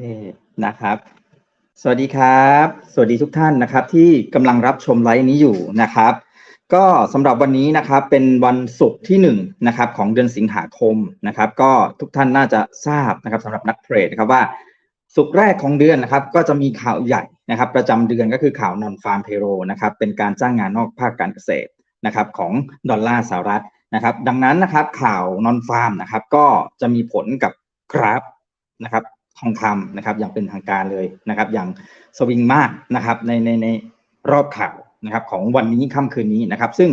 คนะครับ สวัสดีครับ สวัสดีทุกท่านนะครับ ที่กำลังรับชมไลฟ์นี้อยู่นะครับ ก็สำหรับวันนี้นะครับเป็นวันศุกร์ที่หนึ่งนะครับของเดือนสิงหาคมนะครับ ก็ทุกท่านน่าจะทราบนะครับสำหรับนักเทรดนะครับว่าสุกร์แรกของเดือนนะครับ ก็จะมีข่าวใหญ่นะครับ ประจำเดือนก็คือข่าวนอนฟาร์มเพโรนะครับเป็นการจ้างงานนอกภาคการเกษตรนะครับของดอลลาร์สหรัฐนะครับ ดังนั้นนะครับข่าวนอนฟาร์มนะครับ ก็จะมีผลกับกราฟนะครับ ทองคำนะครับ อย่างเป็นทางการเลยนะครับ อย่างสวิงมากนะครับในในในรอบข่าวนะครับ ของวันนี้ค่ำคืนนี้นะครับ ซึ่ง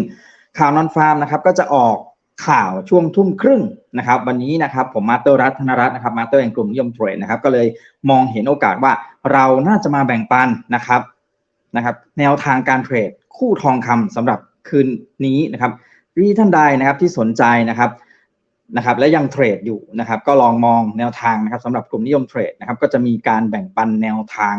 ข่าวนอนฟาร์มนะครับ ก็จะออกข่าวช่วงทุ่มครึ่งนะครับ วันนี้นะครับผมมาเตอร์รัตนรัตน์นะครับมาเตอร์แห่งกลุ่มนิยมเทรดนะครับ ก็เลยมองเห็นโอกาสว่าเราน่าจะมาแบ่งปันนะครับนะครับ แนวทางการเทรดคู่ทองคำสำหรับคืนนี้นะครับรีท่านใดนะครับที่สนใจนะครับ นะครับและยังเทรดอยู่นะครับก็ลองมองแนวทางนะครับสำหรับกลุ่มนิยมเทรดนะครับก็จะมีการแบ่งปันแนวทาง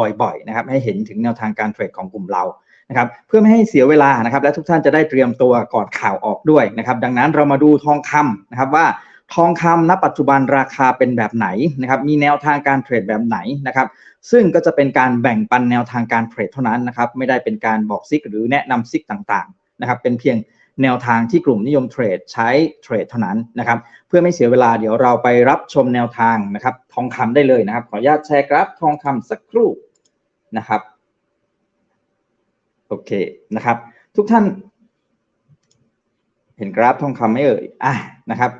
บ่อยๆนะครับให้เห็นถึงแนวทางการเทรดของกลุ่มเรานะครับเพื่อไม่ให้เสียเวลานะครับและทุกท่านจะได้เตรียมตัวก่อนข่าวออกด้วยนะครับดังนั้นเรามาดูทองคำนะครับว่าทองคำณปัจจุบันราคาเป็นแบบไหนนะครับมีแนวทางการเทรดแบบไหนนะครับซึ่งก็จะเป็นการแบ่งปันแนวทางการเทรดเท่านั้นนะครับไม่ได้เป็นการบอกซิกหรือแนะนำซิกต่างๆนะครับเป็นเพียง แนวทางที่กลุ่มนิยมเทรดใช้เทรดเท่านั้นนะครับเพื่อไม่เสียเวลาเดี๋ยวเราไปรับชมแนวทางนะครับทองคำได้เลยนะครับ ขออนุญาตแชร์กราฟทองคำสักครู่นะครับโอเคนะครับ ทุกท่าน เห็นกราฟทองคำไหมเอ่ยอะนะครับ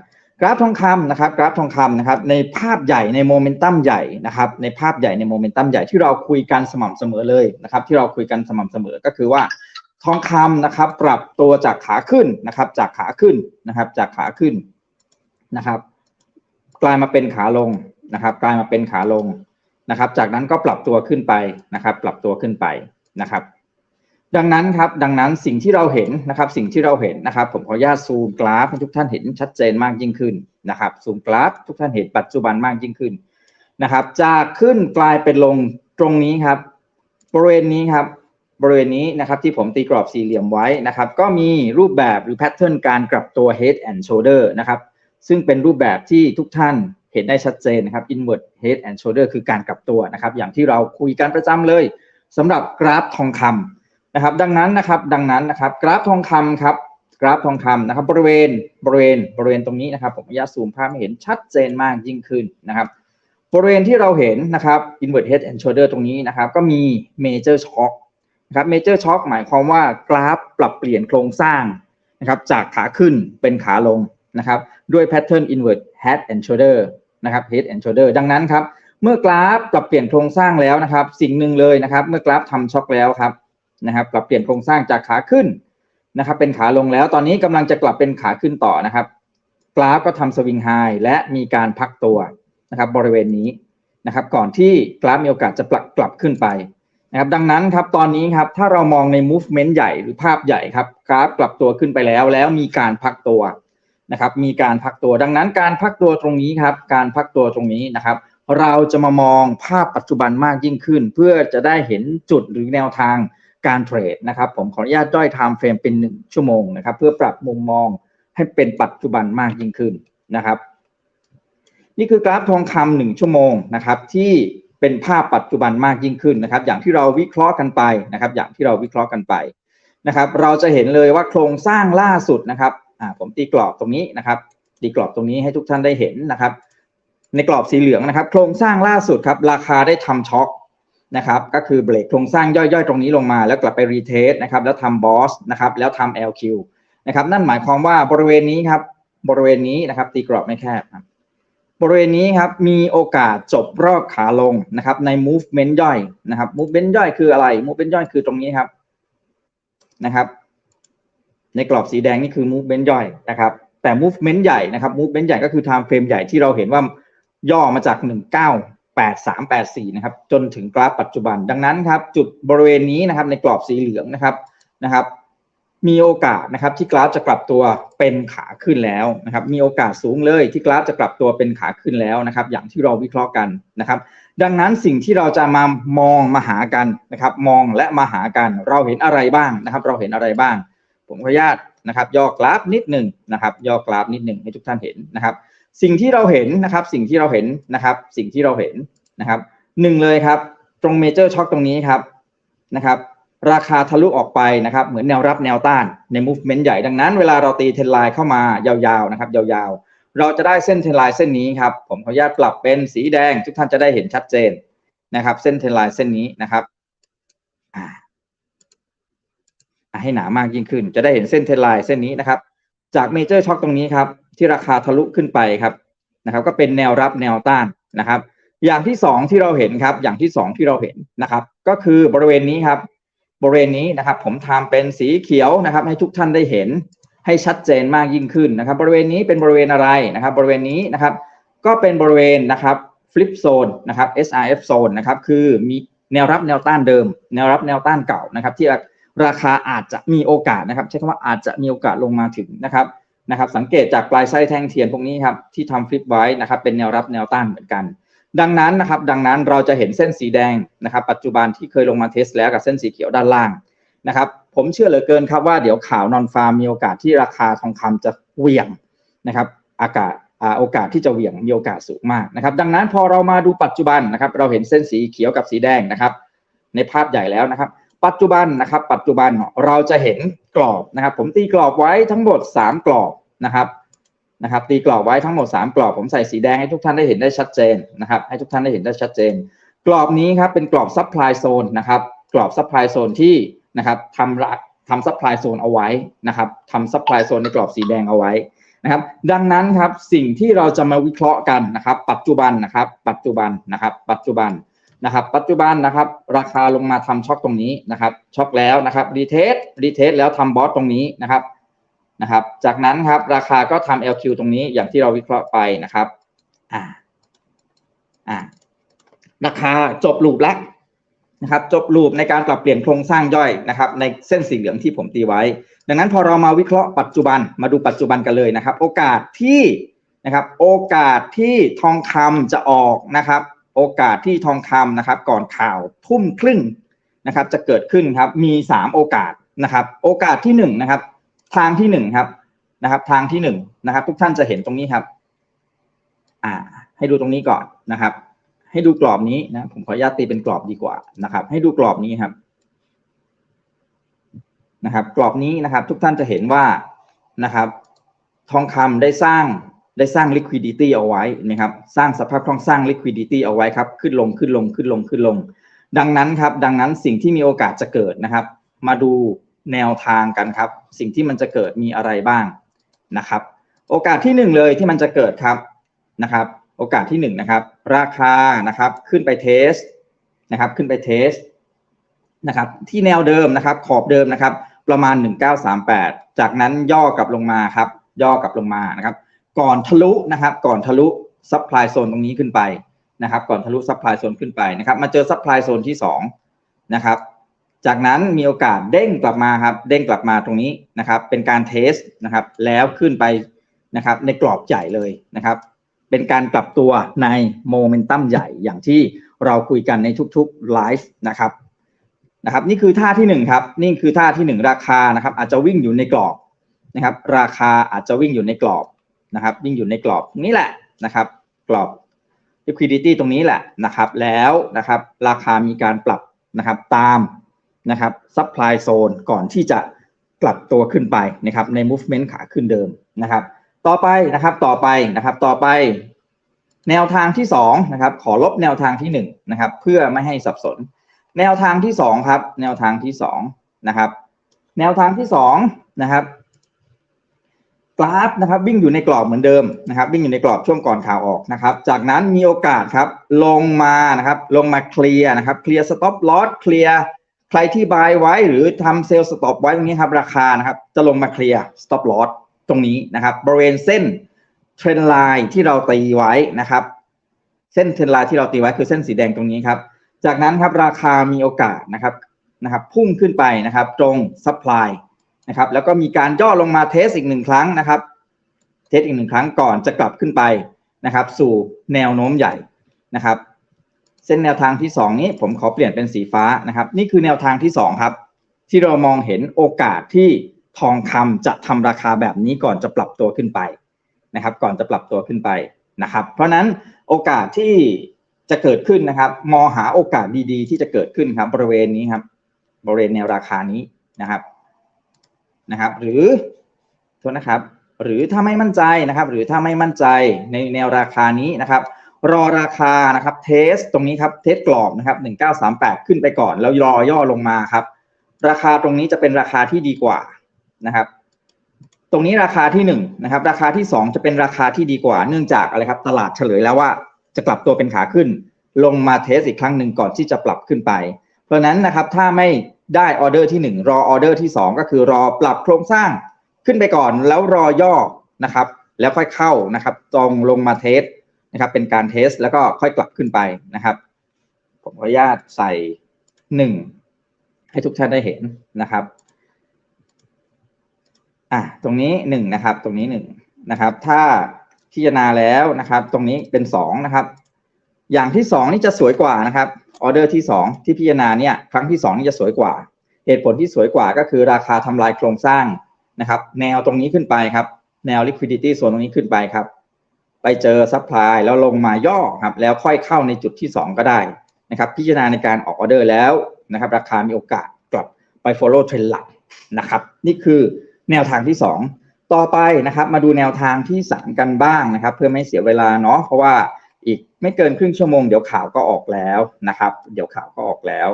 กราฟทองคำนะครับ กราฟทองคำนะครับ ในภาพใหญ่ในโมเมนตัมใหญ่นะครับ ในภาพใหญ่ในโมเมนตัมใหญ่ที่เราคุยกันสม่ำเสมอเลยนะครับ ที่เราคุยกันสม่ำเสมอก็คือว่า ทองคำนะครับ ปรับตัวจากขาขึ้นนะครับ จากขาขึ้นนะครับ จากขาขึ้นนะครับ กลายมาเป็นขาลงนะครับ กลายมาเป็นขาลงนะครับ จากนั้นก็ปรับตัวขึ้นไปนะครับ ปรับตัวขึ้นไปนะครับ ดังนั้นครับ ดังนั้นสิ่งที่เราเห็นนะครับ สิ่งที่เราเห็นนะครับ ผมขออนุญาตซูมกราฟให้ทุกท่านเห็นชัดเจนมากยิ่งขึ้นนะครับ ซูมกราฟทุกท่านเห็นปัจจุบันมากยิ่งขึ้นนะครับ จากขึ้นกลายเป็นลงตรงนี้ครับ บริเวณนี้ครับ บริเวณนี้นะครับที่ผมตีกรอบสี่เหลี่ยมไว้นะครับก็มีรูปแบบหรือแพทเทิร์นการกลับตัว head and shoulder นะครับซึ่งเป็นรูปแบบที่ทุกท่านเห็นได้ชัดเจนนะครับ inward head and shoulder คือการกลับตัวนะครับอย่างที่เราคุยกันประจำเลยสำหรับกราฟทองคำนะครับดังนั้นนะครับดังนั้นนะครับกราฟทองคำครับกราฟทองคำนะครับบริเวณบริเวณบริเวณตรงนี้นะครับผมอนุญาตซูมภาพให้เห็นชัดเจนมากยิ่งขึ้นนะครับบริเวณที่เราเห็นนะครับ inward head and shoulder ตรงนี้นะครับก็มี major shock นะครับเมเจอร์ช็อคหมายความว่ากราฟปรับเปลี่ยนโครงสร้างนะครับจากขาขึ้นเป็นขาลงนะครับด้วยแพทเทิร์น invert head and shoulder นะครับ head and shoulder ดังนั้นครับเมื่อกราฟปรับเปลี่ยนโครงสร้างแล้วนะครับ สิ่งหนึ่งเลยนะครับ เมื่อกราฟทำช็อคแล้วครับนะครับปรับเปลี่ยนโครงสร้างจากขาขึ้นนะครับเป็นขาลงแล้วตอนนี้กำลังจะกลับเป็นขาขึ้นต่อนะครับ กราฟก็ทำสวิงไฮและมีการพักตัวนะครับบริเวณนี้นะครับก่อนที่กราฟมีโอกาสจะปรับกลับขึ้นไป นะครับดังนั้นครับตอนนี้ครับถ้าเรามองใน movement ใหญ่หรือภาพใหญ่ครับกราฟกลับตัวขึ้นไปแล้ว แล้วมีการพักตัวนะครับมีการพักตัวดังนั้นการพักตัวตรงนี้ครับการพักตัวตรงนี้นะครับ เราจะมามองภาพปัจจุบันมากยิ่งขึ้น เพื่อจะได้เห็นจุดหรือแนวทางการเทรดนะครับผมขออนุญาตด้อย time frame เป็น 1 ชั่วโมงนะครับเพื่อปรับมุมมองให้เป็นปัจจุบันมากยิ่งขึ้นนะครับ นี่คือกราฟทองคำหนึ่งชั่วโมงนะครับที่ เป็นภาพปัจจุบันมากยิ่งขึ้นนะครับ อย่างที่เราวิเคราะห์กันไปนะครับ อย่างที่เราวิเคราะห์กันไปนะครับ เราจะเห็นเลยว่าโครงสร้างล่าสุดนะครับผมตีกรอบตรงนี้นะครับตีกรอบตรงนี้ให้ทุกท่านได้เห็นนะครับ ในกรอบสีเหลืองนะครับ โครงสร้างล่าสุดครับ ราคาได้ทำช็อคนะครับ ก็คือเบรกโครงสร้างย่อยๆ ตรงนี้ลงมา แล้วกลับไปรีเทสนะครับ แล้วทำบอสนะครับ แล้วทำ LQ นะครับ นั่นหมายความว่าบริเวณนี้ครับ บริเวณนี้นะครับ ตีกรอบไม่แคบครับ บริเวณนี้ครับมีโอกาสจบรอบขาลงนะครับใน movement ย่อยนะครับ movement ย่อยคืออะไร movement ย่อยคือตรงนี้ครับนะครับ ในกรอบสีแดงนี่คือ movement ย่อยนะครับ แต่ movement ใหญ่นะครับ movement ใหญ่ก็คือ time frame ใหญ่ที่เราเห็นว่าย่อมาจาก 198384 นะครับ จนถึงกราฟปัจจุบัน ดังนั้นครับ จุดบริเวณนี้นะครับ ในกรอบสีเหลืองนะครับนะครับ มีโอกาสนะครับที่กราฟจะกลับตัวเป็นขาขึ้นแล้วนะครับ มีโอกาสสูงเลยที่กราฟจะกลับตัวเป็นขาขึ้นแล้วนะครับ อย่างที่เราวิเคราะห์กันนะครับ ดังนั้นสิ่งที่เราจะมามองมาหากันนะครับ มองและมาหากันเราเห็นอะไรบ้างนะครับ เราเห็นอะไรบ้าง ผมขออนุญาตนะครับย่อกราฟนิดหนึ่งนะครับ ย่อกราฟนิดหนึ่งให้ทุกท่านเห็นนะครับ สิ่งที่เราเห็นนะครับ สิ่งที่เราเห็นนะครับ สิ่งที่เราเห็นนะครับหนึ่งเลยครับ ตรงเมเจอร์ช็อคตรงนี้ครับนะครับ ราคาทะลุออกไปนะครับ เหมือนแนวรับแนวต้านใน movement ใหญ่ดังนั้นเวลาเราตีเทรนไลน์เข้ามายาวๆนะครับ ยาวๆ เราจะได้เส้นเทรนไลน์เส้นนี้ครับ ผมขออนุญาตปรับเป็นสีแดง ทุกท่านจะได้เห็นชัดเจนนะครับ เส้นเทรนไลน์เส้นนี้นะครับให้หนามากยิ่งขึ้น จะได้เห็นเส้นเทรนไลน์เส้นนี้นะครับ จากเมเจอร์ช็อคตรงนี้ครับ ที่ราคาทะลุขึ้นไปครับนะครับ ก็เป็นแนวรับแนวต้านนะครับ อย่างที่สองที่เราเห็นครับ อย่างที่สองที่เราเห็นนะครับ ก็คือบริเวณนี้ครับ บริเวณนี้นะครับ ผมทำเป็นสีเขียวนะครับ ให้ทุกท่านได้เห็นให้ชัดเจนมากยิ่งขึ้นนะครับ บริเวณนี้เป็นบริเวณอะไรนะครับ บริเวณนี้นะครับ ก็เป็นบริเวณนะครับฟลิปโซนนะครับ SRF โซนนะครับคือมีแนวรับแนวต้านเดิม แนวรับแนวต้านเก่านะครับ ที่ราคาอาจจะมีโอกาสนะครับ ใช้คำว่าอาจจะมีโอกาสลงมาถึงนะครับนะครับ สังเกตจากปลายไส้แท่งเทียนพวกนี้ครับที่ทำฟลิปไว้นะครับ เป็นแนวรับแนวต้านเหมือนกัน ดังนั้นนะครับ ดังนั้นเราจะเห็นเส้นสีแดงนะครับ ปัจจุบันที่เคยลงมาเทสแล้วกับเส้นสีเขียวด้านล่างนะครับ ผมเชื่อเหลือเกินครับว่าเดี๋ยวข่าวนอนฟาร์มมีโอกาสที่ราคาทองคำจะเหวี่ยงนะครับ อากาศโอกาสที่จะเหวี่ยงมีโอกาสสูงมากนะครับ ดังนั้นพอเรามาดูปัจจุบันนะครับ เราเห็นเส้นสีเขียวกับสีแดงนะครับ ในภาพใหญ่แล้วนะครับ ปัจจุบันนะครับ ปัจจุบันเราจะเห็นกรอบนะครับ ผมตีกรอบไว้ทั้งหมด 3 กรอบนะครับ นะครับตีกรอบไว้ทั้งหมด 3 กรอบผมใส่สีแดงให้ทุกท่านได้เห็นได้ชัดเจนนะครับให้ทุกท่านได้เห็นได้ชัดเจน กรอบนี้ครับเป็นกรอบซัพพลายโซนนะครับกรอบซัพพลายโซนที่นะครับทำระทำซัพพลายโซนเอาไว้นะครับทำซัพพลายโซนในกรอบสีแดงเอาไว้นะครับ ดังนั้นครับสิ่งที่เราจะมาวิเคราะห์กันนะครับ ปัจจุบันนะครับ ปัจจุบันนะครับ ปัจจุบันนะครับ ปัจจุบันนะครับ ราคาลงมาทำช็อคตรงนี้นะครับช็อคแล้วนะครับรีเทสรีเทสแล้วทำบอสตรงนี้นะครับ นะครับ จากนั้นครับราคาก็ทำ LQ ตรงนี้อย่างที่เราวิเคราะห์ไปนะครับอ่าอ่าราคาจบลูปแล้วนะครับ จบลูปในการปรับเปลี่ยนโครงสร้างย่อยนะครับ ในเส้นสีเหลืองที่ผมตีไว้ ดังนั้นพอเรามาวิเคราะห์ปัจจุบันมาดูปัจจุบันกันเลยนะครับ โอกาสที่นะครับ โอกาสที่ทองคำจะออกนะครับ โอกาสที่ทองคำนะครับ ก่อนข่าวทุ่มครึ่งนะครับ จะเกิดขึ้นครับมีสามโอกาสนะครับ โอกาสที่หนึ่งนะครับ ทางที่หนึ่งครับนะครับ ทางที่หนึ่งนะครับ ทุกท่านจะเห็นตรงนี้ครับ อ่า ให้ดูตรงนี้ก่อนนะครับ ให้ดูกรอบนี้นะ ผมขออนุญาตตีเป็นกรอบดีกว่านะครับ ให้ดูกรอบนี้ครับ นะครับ กรอบนี้นะครับ ทุกท่านจะเห็นว่านะครับ ทองคำได้สร้างได้สร้าง liquidity เอาไว้นะครับ สร้างสภาพคล่องสร้าง liquidity เอาไว้ครับ ขึ้นลงขึ้นลงขึ้นลงขึ้นลง ดังนั้นครับ ดังนั้นสิ่งที่มีโอกาสจะเกิดนะครับ มาดู แนวทางกันครับ สิ่งที่มันจะเกิดมีอะไรบ้างนะครับ โอกาสที่หนึ่งเลยที่มันจะเกิดครับนะครับ โอกาสที่หนึ่งนะครับ ราคานะครับขึ้นไปเทสนะครับ ขึ้นไปเทสนะครับที่แนวเดิมนะครับ ขอบเดิมนะครับ ประมาณ 1938 จากนั้นย่อกลับลงมาครับ ย่อกลับลงมานะครับ ก่อนทะลุนะครับ ก่อนทะลุซัพพลายโซนตรงนี้ขึ้นไปนะครับ ก่อนทะลุซัพพลายโซนขึ้นไปนะครับ มาเจอซัพพลายโซนที่สองนะครับ จากนั้นมีโอกาสเด้งกลับมาครับ เด้งกลับมาตรงนี้นะครับ เป็นการเทสนะครับ แล้วขึ้นไปนะครับ ในกรอบใหญ่เลยนะครับ เป็นการกลับตัวในโมเมนตัมใหญ่อย่างที่เราคุยกันในทุกๆไลฟ์นะครับนะครับ นี่คือท่าที่หนึ่งครับ นี่คือท่าที่หนึ่งราคานะครับ อาจจะวิ่งอยู่ในกรอบนะครับ ราคาอาจจะวิ่งอยู่ในกรอบนะครับ วิ่งอยู่ในกรอบนี้แหละนะครับ กรอบ liquidity ตรงนี้แหละนะครับ แล้วนะครับ ราคามีการปรับนะครับตาม นะครับ supply zone ก่อนที่จะกลับตัวขึ้นไปนะครับใน movement ขาขึ้นเดิมนะครับ ต่อไปนะครับต่อไปนะครับต่อไป แนวทางที่สองนะครับขอลบแนวทางที่หนึ่งนะครับเพื่อไม่ให้สับสน แนวทางที่สองครับแนวทางที่สองนะครับแนวทางที่สองนะครับกราฟนะครับวิ่งอยู่ในกรอบเหมือนเดิมนะครับวิ่งอยู่ในกรอบช่วงก่อนข่าวออกนะครับ จากนั้นมีโอกาสครับลงมานะครับลงมาเคลียร์นะครับเคลียร์สต็อปลอสเคลียร์ รที่บายไว้หรือทำเซลล์สต็อปไว้ตรงนี้ครับ ราคานะครับจะลงมาเคลียร์สต็อปลอสตรงนี้นะครับ บริเวณเส้นเทรนไลน์ที่เราตีไว้นะครับ เส้นเทรนไลน์ที่เราตีไว้คือเส้นสีแดงตรงนี้ครับ จากนั้นครับราคามีโอกาสนะครับนะครับ พุ่งขึ้นไปนะครับ ตรงซัพพลายนะครับแล้วก็มีการย่อลงมาเทสอีกหนึ่งครั้งนะครับ เทสอีกหนึ่งครั้งก่อนจะกลับขึ้นไปนะครับ สู่แนวโน้มใหญ่นะครับ เส้นแนวทางที่สองนี้ผมขอเปลี่ยนเป็นสีฟ้านะครับ นี่คือแนวทางที่สองครับ ที่เรามองเห็นโอกาสที่ทองคำจะทำราคาแบบนี้ก่อนจะปรับตัวขึ้นไปนะครับ ก่อนจะปรับตัวขึ้นไปนะครับ เพราะนั้นโอกาสที่จะเกิดขึ้นนะครับ มองหาโอกาสดีๆ ที่จะเกิดขึ้นครับบริเวณนี้ครับ บริเวณแนวราคานี้นะครับนะครับ หรือโทษนะครับ หรือถ้าไม่มั่นใจนะครับ หรือถ้าไม่มั่นใจในแนวราคานี้นะครับ รอราคานะครับเทสตรงนี้ครับเทสกรอบนะครับหนึ่งเก้าสามแปดขึ้นไปก่อน แล้วรอย่อลงมาครับ ราคาตรงนี้จะเป็นราคาที่ดีกว่านะครับ ตรงนี้ราคาที่หนึ่งนะครับ ราคาที่สองจะเป็นราคาที่ดีกว่า เนื่องจากอะไรครับ ตลาดเฉลยแล้วว่าจะกลับตัวเป็นขาขึ้น ลงมาเทสอีกครั้งหนึ่งก่อนที่จะปรับขึ้นไป เพราะนั้นนะครับถ้าไม่ได้ออเดอร์ที่หนึ่งรอออเดอร์ที่สองก็คือรอปรับโครงสร้างขึ้นไปก่อนแล้วรอย่อนะครับ แล้วค่อยเข้านะครับตรงลงมาเทส นะครับ เป็นการเทสแล้วก็ค่อยกลับขึ้นไปนะครับ ผมขออนุญาตใส่หนึ่งให้ทุกท่านได้เห็นนะครับอะตรงนี้หนึ่งนะครับ ตรงนี้หนึ่งนะครับ ถ้าพิจารณาแล้วนะครับ ตรงนี้เป็นสองนะครับ อย่างที่สองนี่จะสวยกว่านะครับออเดอร์ที่สองที่พิจารณาเนี่ยครั้งที่สองนี่จะสวยกว่า เหตุผลที่สวยกว่าก็คือราคาทำลายโครงสร้างนะครับ แนวตรงนี้ขึ้นไปครับ แนว liquidity ส่วนตรงนี้ขึ้นไปครับ ไปเจอซัพพลายแล้วลงมาย่อครับแล้วค่อยเข้าในจุดที่สองก็ได้นะครับพิจารณาในการออกออเดอร์แล้วนะครับราคามีโอกาสกลับไป follow trend หลักนะครับนี่คือแนวทางที่สองต่อไปนะครับมาดูแนวทางที่สามกันบ้างนะครับ เพื่อไม่เสียเวลาเนาะเพราะว่าอีกไม่เกินครึ่งชั่วโมงเดี๋ยวข่าวก็ออกแล้วนะครับ เดี๋ยวข่าวก็ออกแล้ว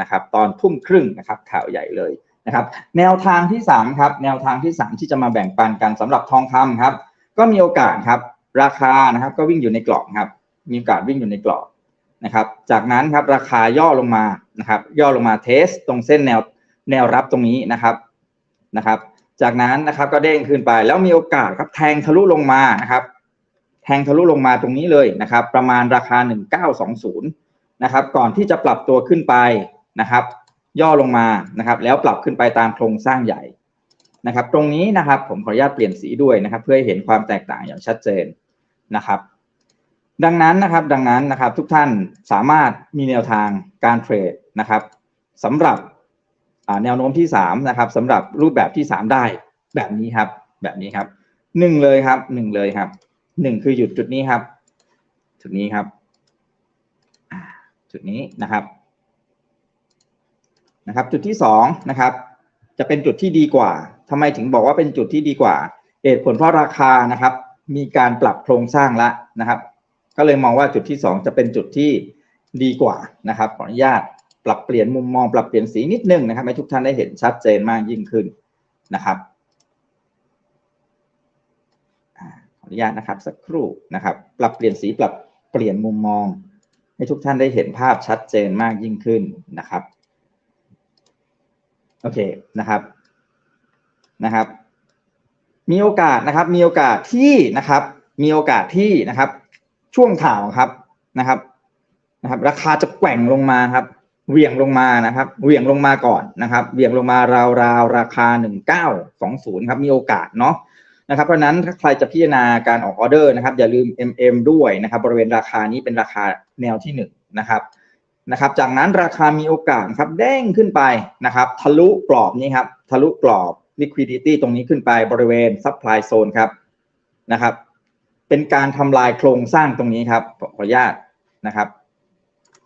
นะครับตอนทุ่มครึ่งนะครับข่าวใหญ่เลยนะครับแนวทางที่สามครับแนวทางที่สามที่จะมาแบ่งปันกันสำหรับทองคำครับก็มีโอกาสครับ ราคานะครับ ก็วิ่งอยู่ในกรอบครับ มีโอกาสวิ่งอยู่ในกรอบนะครับ จากนั้นครับราคาย่อลงมานะครับ ย่อลงมาเทสตรงเส้นแนวแนวรับตรงนี้นะครับนะครับ จากนั้นนะครับก็เด้งขึ้นไปแล้วมีโอกาสครับแทงทะลุลงมานะครับ แทงทะลุลงมาตรงนี้เลยนะครับ ประมาณราคา 1920นะครับ ก่อนที่จะปรับตัวขึ้นไปนะครับ ย่อลงมานะครับ แล้วปรับขึ้นไปตามโครงสร้างใหญ่ นะครับ ตรงนี้นะครับผมขออนุญาตเปลี่ยนสีด้วยนะครับ เพื่อให้เห็นความแตกต่างอย่างชัดเจนนะครับ ดังนั้นนะครับดังนั้นนะครับทุกท่านสามารถมีแนวทางการเทรดนะครับสำหรับแนวโน้มที่สามนะครับสำหรับรูปแบบที่สามได้แบบนี้ครับ แบบนี้ครับหนึ่งเลยครับหนึ่งเลยครับหนึ่งคือหยุดจุดนี้ครับ จุดนี้ครับจุดนี้นะครับนะครับ จุดที่สองนะครับ จะเป็นจุดที่ดีกว่า ทำไมถึงบอกว่าเป็นจุดที่ดีกว่าเหตุผลเพราะราคานะครับ มีการปรับโครงสร้างแล้วนะครับ ก็เลยมองว่าจุดที่สองจะเป็นจุดที่ดีกว่านะครับขออนุญาตปรับเปลี่ยนมุมมองปรับเปลี่ยนสีนิดนึงนะครับให้ทุกท่านได้เห็นชัดเจนมากยิ่งขึ้นนะครับขออนุญาตนะครับสักครู่นะครับ ปรับเปลี่ยนสีปรับเปลี่ยนมุมมอง ให้ทุกท่านได้เห็นภาพชัดเจนมากยิ่งขึ้นนะครับโอเคนะครับ นะครับ มีโอกาสนะครับ มีโอกาสที่นะครับ มีโอกาสที่นะครับ ช่วงข่าวครับนะครับนะครับ ราคาจะแกว่งลงมาครับเหวี่ยงลงมานะครับเหวี่ยงลงมาก่อนนะครับเหวี่ยงลงมาราวๆาวราคาหนึ่งเก้าสองศูนย์ครับมีโอกาสเนาะนะครับเพราะนั้นถ้าใครจะพิจารณาการออกออเดอร์นะครับอย่าลืม MM ด้วยนะครับบริเวณราคานี้เป็นราคาแนวที่หนึ่งนะครับนะครับ จากนั้นราคามีโอกาสครับเด้งขึ้นไปนะครับ ทะลุกรอบนี้ครับ ทะลุกรอบ liquidity ตรงนี้ขึ้นไปบริเวณ supply zone ครับนะครับ เป็นการทำลายโครงสร้างตรงนี้ครับ ขออนุญาตนะครับ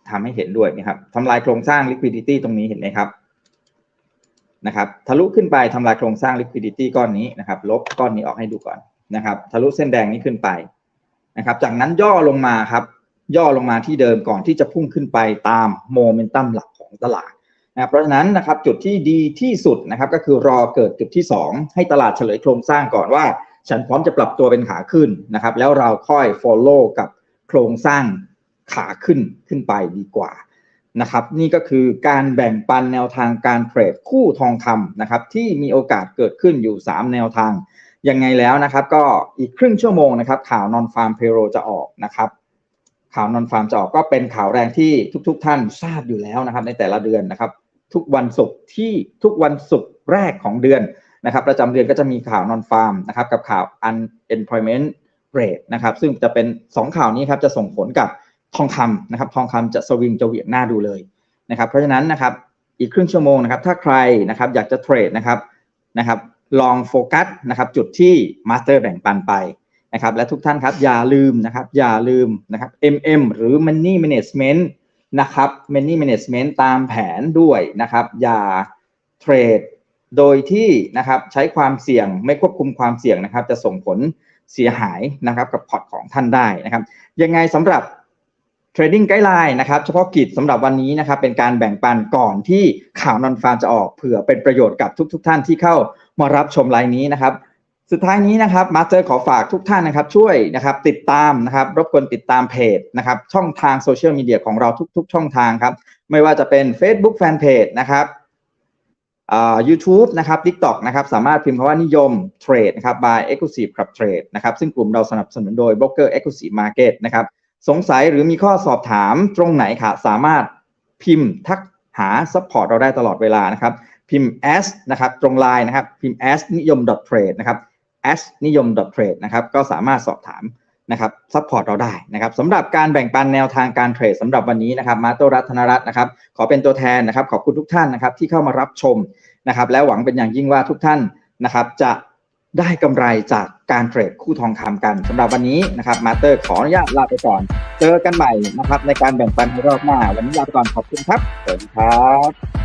ทำให้เห็นด้วยนะครับทำลายโครงสร้าง liquidity ตรงนี้เห็นไหมครับนะครับ ทะลุขึ้นไปทำลายโครงสร้าง liquidity ก้อนนี้นะครับ ลบก้อนนี้ออกให้ดูก่อนนะครับ ทะลุเส้นแดงนี้ขึ้นไปนะครับ จากนั้นย่อลงมาครับ ย่อลงมาที่เดิมก่อนที่จะพุ่งขึ้นไปตามโมเมนตัมหลักของตลาด นะเพราะฉะนั้นนะครับจุดที่ดีที่สุดนะครับก็คือรอเกิดจุดที่ 2 ให้ตลาดเฉลยโครงสร้างก่อนว่า ฉันพร้อมจะปรับตัวเป็นขาขึ้นนะครับแล้วเราค่อย follow กับโครงสร้างขาขึ้นขึ้นไปดีกว่านะครับนี่ก็คือการแบ่งปันแนวทางการเทรดคู่ทองคำนะครับที่มีโอกาสเกิดขึ้นอยู่ 3 แนวทางยังไงแล้วนะครับก็อีกครึ่งชั่วโมงนะครับข่าวนอนฟาร์มเพโรจะออกนะครับข่าวนอนฟาร์มจะออกก็เป็นข่าวแรงที่ทุก ๆทท่านทราบอยู่แล้วนะครับในแต่ละเดือนนะครับ ทุกวันศุกร์ที่ทุกวันศุกร์แรกของเดือนนะครับประจำเดือนก็จะมีข่าวนอนฟาร์มนะครับกับข่าว unemployment rate นะครับซึ่งจะเป็น 2 ข่าวนี้ครับจะส่งผลกับทองคำนะครับทองคำจะสวิงจะเหวี่ยงหน้าดูเลยนะครับเพราะฉะนั้นนะครับอีกครึ่งชั่วโมงนะครับถ้าใครนะครับอยากจะเทรดนะครับนะครับลองโฟกัสนะครับจุดที่มาสเตอร์แบ่งปันไปนะครับและทุกท่านครับอย่าลืมนะครับอย่าลืมนะครับ MM หรือ Money Management นะครับ Money Management ตามแผนด้วยนะครับ อย่าเทรดโดยที่นะครับใช้ความเสี่ยงไม่ควบคุมความเสี่ยงนะครับ จะส่งผลเสียหายนะครับกับพอร์ตของท่านได้นะครับ ยังไงสำหรับ Trading Guideline นะครับเฉพาะกิจสำหรับวันนี้นะครับ เป็นการแบ่งปันก่อนที่ข่าวนอนฟาร์มจะออกเผื่อเป็นประโยชน์กับทุก ๆทท่านที่เข้ามารับชมไลน์นี้นะครับ สุดท้ายนี้นะครับมาสเตอร์ขอฝากทุกท่านนะครับ ช่วยนะครับติดตามนะครับ รบกวนติดตามเพจนะครับ ช่องทางโซเชียลมีเดียของเราทุก ๆ ช่องทางครับ ไม่ว่าจะเป็น Facebook Fanpage นะครับอ่า YouTube นะครับ TikTok นะครับสามารถพิมพ์คำว่านิยมเทรดนะครับ by Exclusive Club Trade นะครับซึ่งกลุ่มเราสนับสนุนโดย Broker Exclusive Market นะครับสงสัยหรือมีข้อสอบถามตรงไหนค่ะ สามารถพิมพ์ทักหา support เราได้ตลอดเวลานะครับ พิมพ์ s นะครับ ตรงไลน์นะครับ พิมพ์ s นิยม trade นะครับ s นิยม trade นะครับก็สามารถสอบถามนะครับ support เราได้นะครับสำหรับการแบ่งปันแนวทางการเทรดสำหรับวันนี้นะครับมาโตรัตนรัตน์นะครับขอเป็นตัวแทนนะครับขอบคุณทุกท่านนะครับที่เข้ามารับชมนะครับและหวังเป็นอย่างยิ่งว่าทุกท่านนะครับจะได้กำไรจากการเทรดคู่ทองคำกันสำหรับวันนี้นะครับมาเตอร์ขออนุญาตลาไปก่อน เจอกันใหม่นะครับในการแบ่งปันในรอบหน้า วันนี้ลาไปก่อนขอบคุณครับสวัสดีครับ